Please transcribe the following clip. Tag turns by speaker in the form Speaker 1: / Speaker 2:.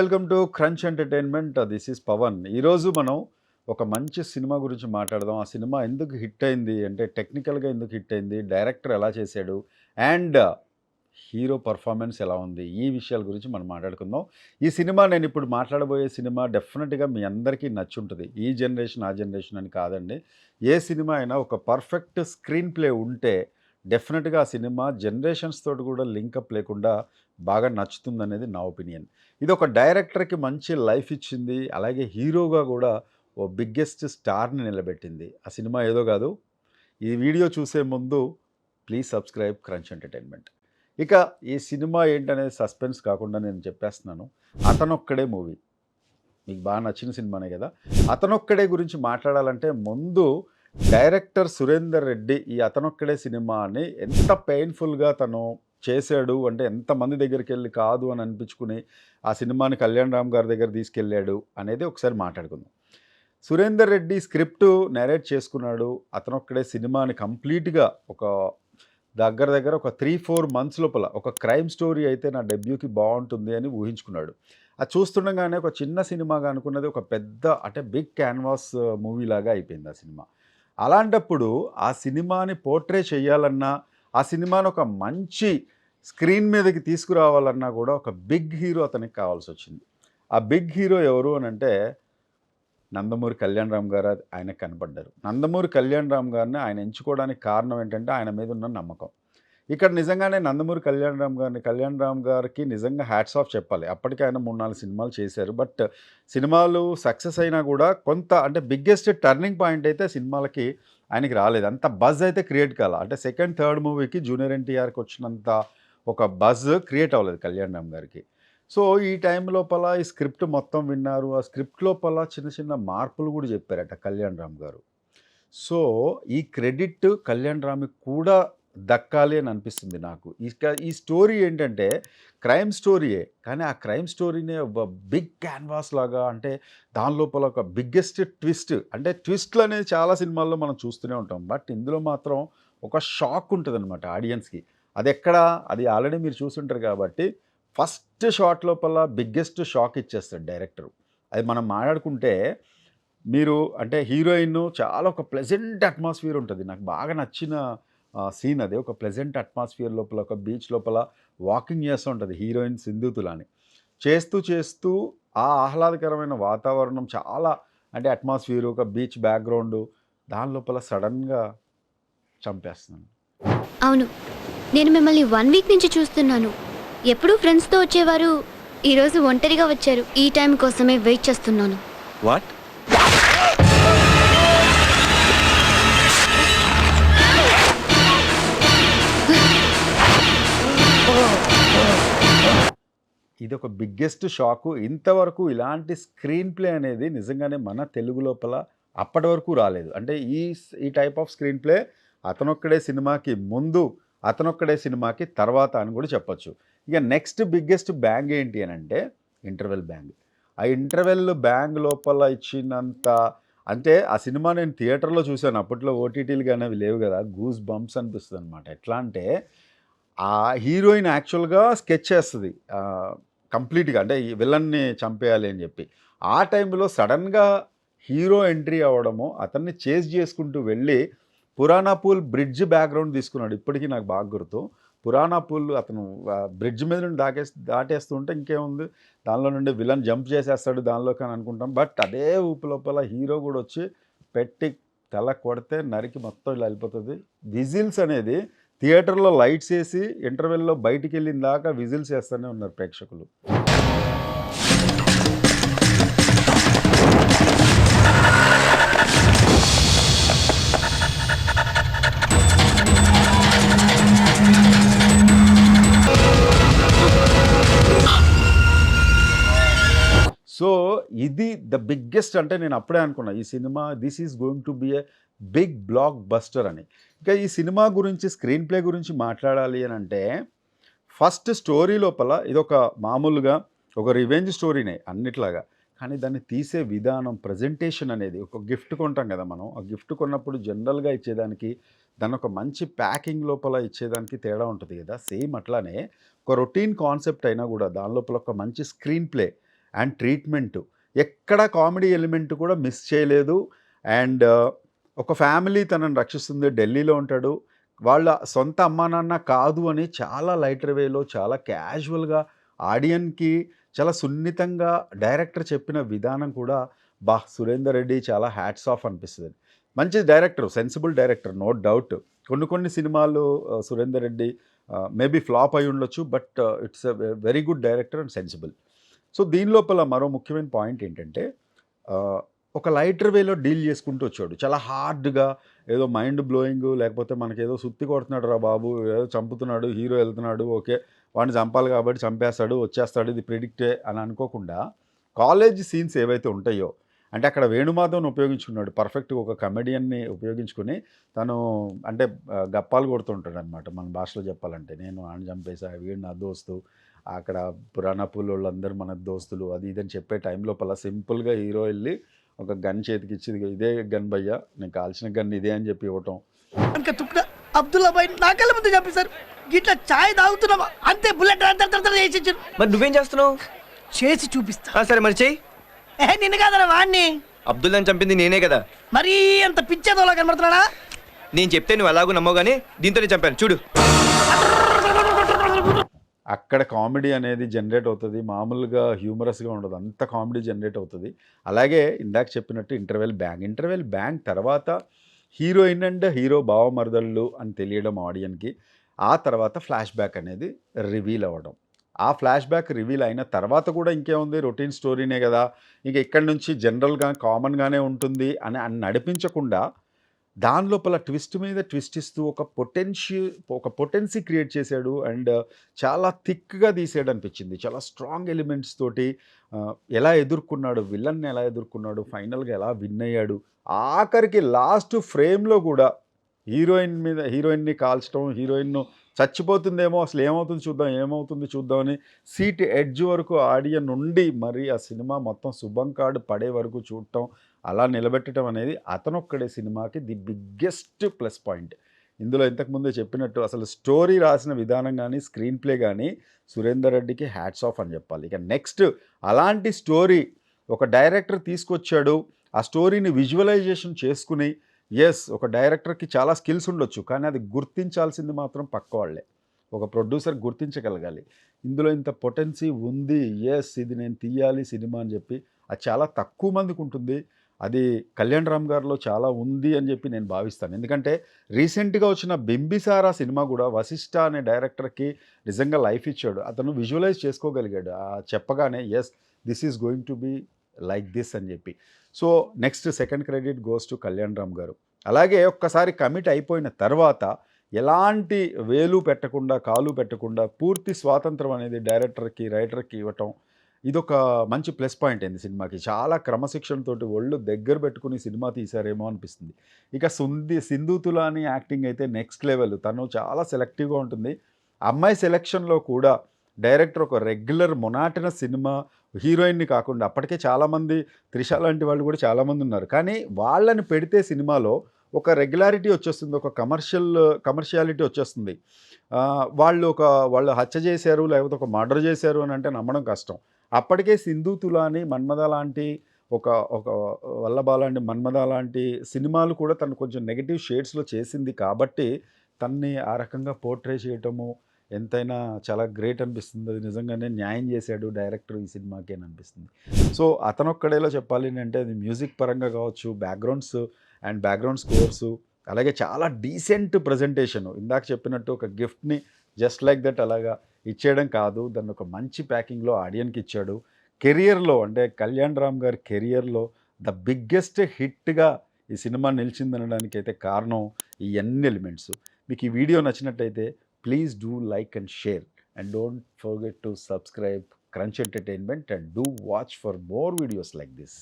Speaker 1: Welcome to crunch entertainment. This is Pavan. ఈరోజు మనం ఒక మంచి సినిమా గురించి మాట్లాడదాం. ఆ సినిమా ఎందుకు హిట్ అయింది? అంటే టెక్నికల్గా ఎందుకు హిట్ అయింది? డైరెక్టర్ ఎలా చేశాడు? అండ్ హీరో పర్ఫార్మెన్స్ ఎలా ఉంది? ఈ విషయాల గురించి మనం మాట్లాడుకుందాం. ఈ సినిమా నేను ఇప్పుడు మాట్లాడబోయే సినిమా డెఫినెట్గా మీ అందరికీ నచ్చుంటుంది. ఈ జనరేషన్ ఆ జనరేషన్ అని కాదండి. ఏ సినిమా అయినా ఒక పర్ఫెక్ట్ స్క్రీన్ ప్లే ఉంటే డెఫినెట్గా ఆ సినిమా జనరేషన్స్ తోటి కూడా లింకప్ లేకుండా బాగా నచ్చుతుంది అనేది నా ఒపీనియన్. ఇది ఒక డైరెక్టర్కి మంచి లైఫ్ ఇచ్చింది అలాగే హీరోగా కూడా ఓ బిగ్గెస్ట్ స్టార్ని నిలబెట్టింది. ఆ సినిమా ఏదో కాదు. ఈ వీడియో చూసే ముందు ప్లీజ్ సబ్స్క్రైబ్ క్రంచ్ ఎంటర్టైన్మెంట్. ఇక ఈ సినిమా ఏంటనేది సస్పెన్స్ కాకుండా నేను చెప్పేస్తున్నాను. అతనొక్కడే మూవీ. మీకు బాగా నచ్చిన సినిమానే కదా. అతనొక్కడే గురించి మాట్లాడాలంటే ముందు డైరెక్టర్ సురేందర్ రెడ్డి ఈ అతనొక్కడే సినిమాని ఎంత పెయిన్ఫుల్గా తను చేశాడు అంటే ఎంతమంది దగ్గరికి వెళ్ళి కాదు అని అనిపించుకుని ఆ సినిమాని కళ్యాణ్ రామ్ గారి దగ్గర తీసుకెళ్ళాడు అనేది ఒకసారి మాట్లాడుకుందాం. సురేందర్ రెడ్డి స్క్రిప్ట్ నెరేట్ చేసుకున్నాడు. అతనొక్కడే సినిమాని కంప్లీట్గా ఒక దగ్గర దగ్గర ఒక త్రీ ఫోర్ మంత్స్ లోపల ఒక క్రైమ్ స్టోరీ అయితే నా డెబ్యూకి బాగుంటుంది అని ఊహించుకున్నాడు. అది చూస్తుండగానే ఒక చిన్న సినిమాగా అనుకున్నది ఒక పెద్ద అంటే బిగ్ క్యాన్వాస్ మూవీ లాగా అయిపోయింది ఆ సినిమా. అలాంటప్పుడు ఆ సినిమాని పోర్ట్రే చేయాలన్నా ఆ సినిమాని ఒక మంచి స్క్రీన్ మీదకి తీసుకురావాలన్నా కూడా ఒక బిగ్ హీరో అతనికి కావాల్సి వచ్చింది. ఆ బిగ్ హీరో ఎవరు అని అంటే నందమూరి కళ్యాణ్ రామ్ గారు ఆయనకు కనపడ్డారు. నందమూరి కళ్యాణ్ రామ్ గారిని ఆయన ఎంచుకోవడానికి కారణం ఏంటంటే ఆయన మీద ఉన్న నమ్మకం. ఇక్కడ నిజంగానే నందమూరి కళ్యాణ్ రామ్ గారిని కళ్యాణరామ్ గారికి నిజంగా హ్యాట్స్ ఆఫ్ చెప్పాలి. అప్పటికే ఆయన మూడు నాలుగు సినిమాలు చేశారు. బట్ సినిమాలు సక్సెస్ అయినా కూడా కొంత అంటే బిగ్గెస్ట్ టర్నింగ్ పాయింట్ అయితే సినిమాలకి ఆయనకి రాలేదు. అంత బజ్ అయితే క్రియేట్ కాల. అంటే సెకండ్ థర్డ్ మూవీకి జూనియర్ ఎన్టీఆర్కి వచ్చినంత ఒక బజ్ క్రియేట్ అవ్వలేదు కళ్యాణరామ్ గారికి. సో ఈ టైం లోపల ఈ స్క్రిప్ట్ మొత్తం విన్నారు. ఆ స్క్రిప్ట్ లోపల చిన్న చిన్న మార్పులు కూడా చెప్పారట కళ్యాణ్ రామ్ గారు. సో ఈ క్రెడిట్ కళ్యాణ్ రామ్కి కూడా దక్కాలి అని అనిపిస్తుంది నాకు. ఇక ఈ స్టోరీ ఏంటంటే క్రైమ్ స్టోరీయే. కానీ ఆ క్రైమ్ స్టోరీనే ఒక బిగ్ క్యాన్వాస్ లాగా అంటే దాని లోపల ఒక బిగ్గెస్ట్ ట్విస్ట్. అంటే ట్విస్ట్లు అనేది చాలా సినిమాల్లో మనం చూస్తూనే ఉంటాం. బట్ ఇందులో మాత్రం ఒక షాక్ ఉంటుంది అనమాట ఆడియన్స్కి. అది ఎక్కడ? అది ఆల్రెడీ మీరు చూసుంటారు కాబట్టి ఫస్ట్ షాట్ లోపల బిగ్గెస్ట్ షాక్ ఇచ్చేస్తాడు డైరెక్టర్. అది మనం మాట్లాడుకుంటే మీరు అంటే హీరోయిన్ చాలా ఒక ప్లెజెంట్ అట్మాస్ఫియర్ ఉంటుంది. నాకు బాగా నచ్చిన సీన్ అది. ఒక ప్లెజెంట్ అట్మాస్ఫియర్ లోపల ఒక బీచ్ లోపల వాకింగ్ చేస్తూ ఉంటుంది హీరోయిన్ సింధుతులని. చేస్తూ చేస్తూ ఆ ఆహ్లాదకరమైన వాతావరణం చాలా అంటే అట్మాస్ఫియర్ ఒక బీచ్ బ్యాక్గ్రౌండ్ దాని లోపల సడన్గా చంపేస్తున్నాను
Speaker 2: అవును. నేను మిమ్మల్ని వన్ వీక్ నుంచి చూస్తున్నాను. ఎప్పుడూ ఫ్రెండ్స్తో వచ్చేవారు ఈరోజు ఒంటరిగా వచ్చారు. ఈ టైం కోసమే వెయిట్ చేస్తున్నాను.
Speaker 3: వాట్
Speaker 1: ఇది ఒక బిగ్గెస్ట్ షాకు. ఇంతవరకు ఇలాంటి స్క్రీన్ ప్లే అనేది నిజంగానే మన తెలుగు లోపల అప్పటి వరకు రాలేదు. అంటే ఈ ఈ type of screen play Athanokkade సినిమాకి ముందు అతనొక్కడే సినిమాకి తర్వాత అని కూడా చెప్పొచ్చు. ఇక నెక్స్ట్ బిగ్గెస్ట్ బ్యాంగ్ ఏంటి అని అంటే ఇంటర్వెల్ బ్యాంగ్. ఆ ఇంటర్వెల్ బ్యాంగ్ లోపల ఇచ్చినంత అంటే ఆ సినిమా నేను థియేటర్లో చూశాను. అప్పట్లో ఓటీటీలు కానీ అవి లేవు కదా. గూస్ బంప్స్ అనిపిస్తుంది అనమాట ఎట్లా అంటే ఆ హీరోయిన్ యాక్చువల్గా స్కెచ్ చేస్తుంది. కంప్లీట్గా అంటే ఈ విలన్ని చంపేయాలి అని చెప్పి. ఆ టైంలో సడన్గా హీరో ఎంట్రీ అవ్వడము అతన్ని చేజ్ చేసుకుంటూ వెళ్ళి పురాణాపూల్ బ్రిడ్జ్ బ్యాక్గ్రౌండ్ తీసుకున్నాడు. ఇప్పటికీ నాకు బాగా గుర్తు. పురాణాపూల్ అతను బ్రిడ్జ్ మీద నుండి దాకే దాటేస్తుంటే ఇంకేముంది? దానిలో నుండి విలన్ జంప్ చేసేస్తాడు దానిలోకి అని అనుకుంటాం. బట్ అదే ఊపు లోపల హీరో కూడా వచ్చి పెట్టి తల కొడితే నరికి మొత్తం ఇలా వెళ్ళిపోతుంది. విజిల్స్ అనేది థియేటర్లో లైట్స్ వేసి ఇంటర్వెల్లో బయటికి వెళ్ళిన దాకా విజిల్స్ వేస్తూనే ఉన్నారు ప్రేక్షకులు. సో ఇది ద బిగ్గెస్ట్ అంటే నేను అప్పుడే అనుకున్నా ఈ cinema this is going to be a big blockbuster అని. ఇంకా ఈ సినిమా గురించి స్క్రీన్ ప్లే గురించి మాట్లాడాలి అని అంటే ఫస్ట్ స్టోరీ లోపల ఇదొక మామూలుగా ఒక రివెంజ్ స్టోరీనే అన్నిట్లాగా. కానీ దాన్ని తీసే విధానం ప్రజెంటేషన్ అనేది ఒక గిఫ్ట్ కొంటాం కదా మనం. ఆ గిఫ్ట్ కొన్నప్పుడు జనరల్గా ఇచ్చేదానికి దాని ఒక మంచి ప్యాకింగ్ లోపల ఇచ్చేదానికి తేడా ఉంటుంది కదా. సేమ్ అట్లానే ఒక రొటీన్ కాన్సెప్ట్ అయినా కూడా దాని లోపల ఒక మంచి స్క్రీన్ ప్లే అండ్ ట్రీట్మెంట్. ఎక్కడ కామెడీ ఎలిమెంట్ కూడా మిస్ చేయలేదు. అండ్ ఒక ఫ్యామిలీ తనని రక్షిస్తుంది ఢిల్లీలో ఉంటాడు. వాళ్ళ సొంత అమ్మా నాన్న కాదు అని చాలా లైటర్ వేలో చాలా క్యాజువల్గా ఆడియన్కి చాలా సున్నితంగా డైరెక్టర్ చెప్పిన విధానం కూడా బా సురేందర్ రెడ్డి చాలా హ్యాట్స్ ఆఫ్ అనిపిస్తుంది. మంచి director sensible director no doubt. కొన్ని కొన్ని సినిమాలు సురేందర్ రెడ్డి మేబీ ఫ్లాప్ అయి ఉండొచ్చు but it's a very good director and sensible. So దీని లోపల మరో ముఖ్యమైన పాయింట్ ఏంటంటే ఒక లైటర్ వేలో డీల్ చేసుకుంటూ వచ్చాడు. చాలా హార్డ్గా ఏదో మైండ్ బ్లోయింగ్ లేకపోతే మనకి ఏదో సుత్తి కొడుతున్నాడు రా బాబు ఏదో చంపుతున్నాడు హీరో వెళ్తున్నాడు ఓకే వాడిని చంపాలి కాబట్టి చంపేస్తాడు వచ్చేస్తాడు ఇది ప్రిడిక్టే అని అనుకోకుండా కాలేజ్ సీన్స్ ఏవైతే ఉంటాయో అంటే అక్కడ వేణుమాధవ్ని ఉపయోగించుకున్నాడు. పర్ఫెక్ట్గా ఒక కమెడియన్ని ఉపయోగించుకుని తను అంటే గప్పాలు కొడుతుంటాడు అనమాట మన భాషలో చెప్పాలంటే నేను ఆయన చంపేసా వీడు నా దోస్తు అక్కడ పురాణ వాళ్ళందరూ మన దోస్తులు అది ఇదని చెప్పే టైం లోపల సింపుల్గా హీరో వెళ్ళి ఒక గన్ చేతికి ఇచ్చి "ఇదిగో ఇదే గన్ భయ్యా నేను కాల్చిన గన్ ఇదే అని చెప్పి ఇవ్వటం.
Speaker 3: ఇంకా తుప్పుడ అబ్దుల్లా భాయ్ నా కళ్ళ ముందు చెప్పేశారు గిట్లా చాయ్ తాగుతున్నావా? అంతే బుల్లెట్ చేసి ఇచ్చారు.
Speaker 4: మరి నువ్వేం చేస్తున్నావు?
Speaker 3: చేసి చూపిస్తా.
Speaker 4: ఆ, సరే మరి చెయ్యి.
Speaker 3: ఏ నిన్ను కాదరా వాణ్ణి.
Speaker 4: అబ్దుల్లాని చంపింది నేనే కదా.
Speaker 3: మరీ అంత పిచ్చేదోలా కనబడుతున్నాడా?
Speaker 4: నేను చెప్తే నువ్వు ఎలాగో నమ్మవు కానీ దీంతోనే చంపాను. చూడు.
Speaker 1: అక్కడ కామెడీ అనేది జనరేట్ అవుతుంది మామూలుగా హ్యూమరస్గా ఉండదు అంత కామెడీ జనరేట్ అవుతుంది. అలాగే ఇందాక చెప్పినట్టు ఇంటర్వెల్ బ్యాంగ్ ఇంటర్వెల్ బ్యాంగ్ తర్వాత హీరోయిన్ అండ్ హీరో భావమరదళ్ళు అని తెలియడం ఆడియన్కి ఆ తర్వాత ఫ్లాష్ బ్యాక్ అనేది రివీల్ అవ్వడం. ఆ ఫ్లాష్ బ్యాక్ రివీల్ అయిన తర్వాత కూడా ఇంకేముంది? రొటీన్ స్టోరీనే కదా. ఇంక ఇక్కడి నుంచి జనరల్గా కామన్గానే ఉంటుంది అని అని నడిపించకుండా దాని లోపల ట్విస్ట్ మీద ట్విస్ట్ ఇస్తూ ఒక పొటెన్షియల్ ఒక పొటెన్సీ క్రియేట్ చేశాడు అండ్ చాలా థిక్గా తీసాడు అనిపించింది చాలా స్ట్రాంగ్ ఎలిమెంట్స్ తోటి ఎలా ఎదుర్కొన్నాడు విలన్ని ఎలా ఎదుర్కొన్నాడు ఫైనల్గా ఎలా విన్ అయ్యాడు. ఆఖరికి లాస్ట్ ఫ్రేమ్లో కూడా హీరోయిన్ మీద హీరోయిన్ని కాల్చడం హీరోయిన్ను చచ్చిపోతుందేమో అసలు ఏమవుతుంది చూద్దాం ఏమవుతుంది చూద్దామని సీట్ ఎడ్జ్ వరకు ఆడియన్ నుండి మరి ఆ సినిమా మొత్తం శుభం కార్డు పడే వరకు చూడటం అలా నిలబెట్టడం అనేది అతనొక్కడే సినిమాకి ది బిగ్గెస్ట్ ప్లస్ పాయింట్. ఇందులో ఇంతకుముందే చెప్పినట్టు అసలు స్టోరీ రాసిన విధానం కానీ స్క్రీన్ ప్లే కానీ సురేందర్ రెడ్డికి హ్యాట్స్ ఆఫ్ అని చెప్పాలి. ఇక నెక్స్ట్ అలాంటి స్టోరీ ఒక డైరెక్టర్ తీసుకొచ్చాడు. ఆ స్టోరీని విజువలైజేషన్ చేసుకుని ఎస్ ఒక డైరెక్టర్కి చాలా స్కిల్స్ ఉండొచ్చు కానీ అది గుర్తించాల్సింది మాత్రం పక్క వాళ్ళే. ఒక ప్రొడ్యూసర్ గుర్తించగలగాలి. ఇందులో ఇంత పొటెన్సీ ఉంది ఎస్ ఇది నేను తీయాలి సినిమా అని చెప్పి అది చాలా తక్కువ మందికి ఉంటుంది. అది కళ్యాణ్ రామ్ గారిలో చాలా ఉంది అని చెప్పి నేను భావిస్తాను. ఎందుకంటే రీసెంట్గా వచ్చిన బింబిసారా సినిమా కూడా వశిష్ఠ అనే డైరెక్టర్కి నిజంగా లైఫ్ ఇచ్చాడు. అతను విజువలైజ్ చేసుకోగలిగాడు. ఆ చెప్పగానే yes this is going to be like this అని చెప్పి. So next second credit goes to Kalyan Ram garu. అలాగే ఒక్కసారి కమిట్ అయిపోయిన తర్వాత ఎలాంటి వేలు పెట్టకుండా కాలు పెట్టకుండా పూర్తి స్వాతంత్రం అనేది డైరెక్టర్కి రైటర్కి ఇవ్వటం ఇదొక మంచి ప్లస్ పాయింట్ అయింది సినిమాకి. చాలా క్రమశిక్షణతోటి ఒళ్ళు దగ్గర పెట్టుకుని సినిమా తీశారేమో అనిపిస్తుంది. ఇక సుంది సింధు తులాని యాక్టింగ్ అయితే నెక్స్ట్ లెవెల్. తను చాలా సెలెక్టివ్గా ఉంటుంది. అమ్మాయి సెలెక్షన్లో కూడా డైరెక్టర్ ఒక రెగ్యులర్ మొనాటిన సినిమా హీరోయిన్ని కాకుండా అప్పటికే చాలామంది త్రిష లాంటి వాళ్ళు కూడా చాలామంది ఉన్నారు. కానీ వాళ్ళని పెడితే సినిమాలో ఒక రెగ్యులారిటీ వచ్చేస్తుంది. ఒక కమర్షియల్ కమర్షియాలిటీ వచ్చేస్తుంది. వాళ్ళు ఒక వాళ్ళు హత్య చేశారు లేకపోతే ఒక మర్డర్ చేశారు అని అంటే నమ్మడం కష్టం. అప్పటికే సింధు తులాని మన్మద లాంటి ఒక ఒక వల్లభ లాంటి మన్మద లాంటి సినిమాలు కూడా తను కొంచెం నెగిటివ్ షేడ్స్లో చేసింది కాబట్టి తన్ని ఆ రకంగా పోర్ట్రే చేయటము ఎంతైనా చాలా గ్రేట్ అనిపిస్తుంది. అది నిజంగానే న్యాయం చేశాడు డైరెక్టర్ ఈ సినిమాకి అని అనిపిస్తుంది. సో అతనొక్కడేలో చెప్పాలి అంటే అది మ్యూజిక్ పరంగా కావచ్చు బ్యాక్గ్రౌండ్స్ అండ్ బ్యాక్గ్రౌండ్ స్కోర్సు అలాగే చాలా డీసెంట్ ప్రజెంటేషన్ ఇందాక చెప్పినట్టు ఒక గిఫ్ట్ని జస్ట్ లైక్ దట్ అలాగా ఇచ్చేయడం కాదు. దాన్ని ఒక మంచి ప్యాకింగ్లో ఆడియన్కి ఇచ్చాడు. కెరియర్లో అంటే కళ్యాణ్ రామ్ గారి కెరియర్లో ద బిగ్గెస్ట్ హిట్గా ఈ సినిమా నిలిచిందనడానికి అయితే కారణం ఈ అన్ని ఎలిమెంట్స్. మీకు ఈ వీడియో నచ్చినట్టయితే please do like and share. And don't forget to subscribe crunch entertainment and do watch for more videos like this.